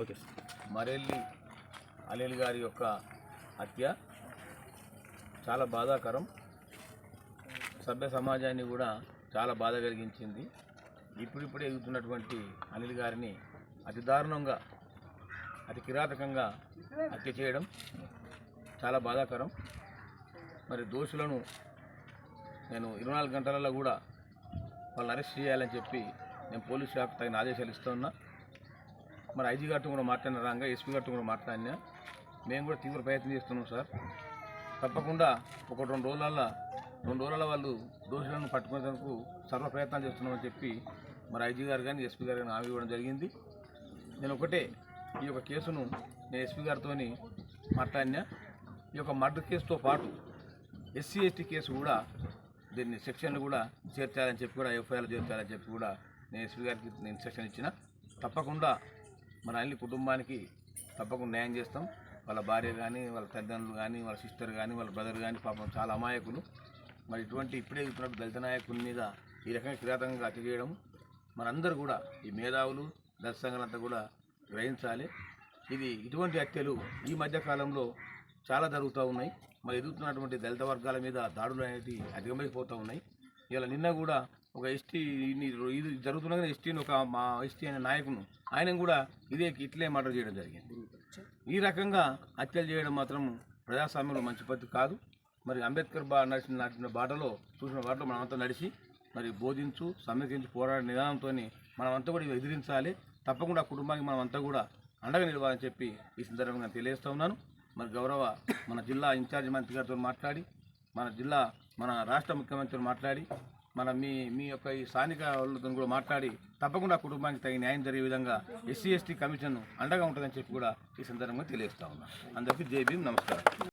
Okay మరెల్లి Anil గారి యొక్క హత్య చాలా బాధాకరం. సభ్య సమాజాన్ని కూడా చాలా బాధ కలిగించింది. ఇప్పుడిప్పుడే ఎదుగుతున్నటువంటి అనిల్ గారిని అతి దారుణంగా అతి కిరాతకంగా హత్య చేయడం చాలా బాధాకరం. మరి దోషులను నేను ఇరవై నాలుగు గంటలలో కూడా వాళ్ళని అరెస్ట్ చేయాలని చెప్పి నేను పోలీస్ శాఖ తగిన ఆదేశాలు ఇస్తున్నా మరి ఐజీ గారితో కూడా మాట్లాడిన రాగా ఎస్పీ గారితో కూడా మాట్లాడినా. మేము కూడా తీవ్ర ప్రయత్నం చేస్తున్నాం సార్. తప్పకుండా ఒక రెండు రోజులల్లో రెండు రోజుల వాళ్ళు దోషులను పట్టుకునేందుకు సర్వ ప్రయత్నాలు చేస్తున్నామని చెప్పి మరి ఐజీ గారు కానీ ఎస్పీ గారు కానీ హామీ ఇవ్వడం జరిగింది. నేను ఒకటే ఈ యొక్క కేసును నేను ఎస్పీ గారితో మాట్లాడినా. ఈ యొక్క మర్డర్ కేసుతో పాటు ఎస్సీ ఎస్టీ కేసు కూడా దీన్ని సెక్షన్లు కూడా చేర్చాలని చెప్పి కూడా ఎఫ్ఐఆర్ చేర్చాలని చెప్పి కూడా నేను ఎస్పీ గారికి నేను సెక్షన్ ఇచ్చిన. తప్పకుండా మన అన్ని కుటుంబానికి తప్పకుండా న్యాయం చేస్తాం. వాళ్ళ భార్య కానీ వాళ్ళ తల్లిదండ్రులు కానీ వాళ్ళ సిస్టర్ కానీ వాళ్ళ బ్రదర్ కానీ పాపం చాలా అమాయకులు. మరి ఇటువంటి ఇప్పుడే ఇస్తున్నట్టు దళిత నాయకుడి మీద ఈ రకంగా కిరాతకంగా హత్య చేయడం మనందరూ కూడా ఈ మేధావులు దళిత సంఘాలంతా కూడా గ్రహించాలి. ఇది ఇటువంటి హత్యలు ఈ మధ్యకాలంలో చాలా జరుగుతూ ఉన్నాయి. మరి ఎదుగుతున్నటువంటి దళిత వర్గాల మీద దాడులు అనేవి అధిగమైపోతూ ఉన్నాయి. ఇలా నిన్న కూడా ఒక ఎస్టీ ఇది జరుగుతుండగానే ఎస్టీని ఒక మా ఎస్టీ అనే నాయకును ఆయన కూడా ఇదే ఇట్లే మర్డర్ చేయడం జరిగింది. ఈ రకంగా హత్యలు చేయడం మాత్రం ప్రజాస్వామ్యంలో మంచి పద్ధతి కాదు. మరి అంబేద్కర్ బా నడిచిన నాటిన బాటలో చూసిన బాటలో మనమంతా నడిచి మరి బోధించు సమీక్షించి పోరాడే నిదానంతో మనమంతా కూడా ఎదిరించాలి. తప్పకుండా కుటుంబానికి మనమంతా కూడా అండగా నిలవాలని చెప్పి ఈ సందర్భంగా తెలియజేస్తా ఉన్నాను. మరి గౌరవ మన జిల్లా ఇన్ఛార్జ్ మంత్రి గారితో మాట్లాడి మన జిల్లా మన రాష్ట్ర ముఖ్యమంత్రితో మాట్లాడి మన మీ మీ యొక్క ఈ స్థానిక వాళ్ళతో కూడా మాట్లాడి తప్పకుండా కుటుంబానికి తగిన న్యాయం జరిగే విధంగా ఎస్సీ ఎస్టీ కమిషన్ అండగా ఉంటుందని చెప్పి కూడా ఈ సందర్భంగా తెలియజేస్తా ఉన్నాను అందరికీ జేబీ నమస్కారం.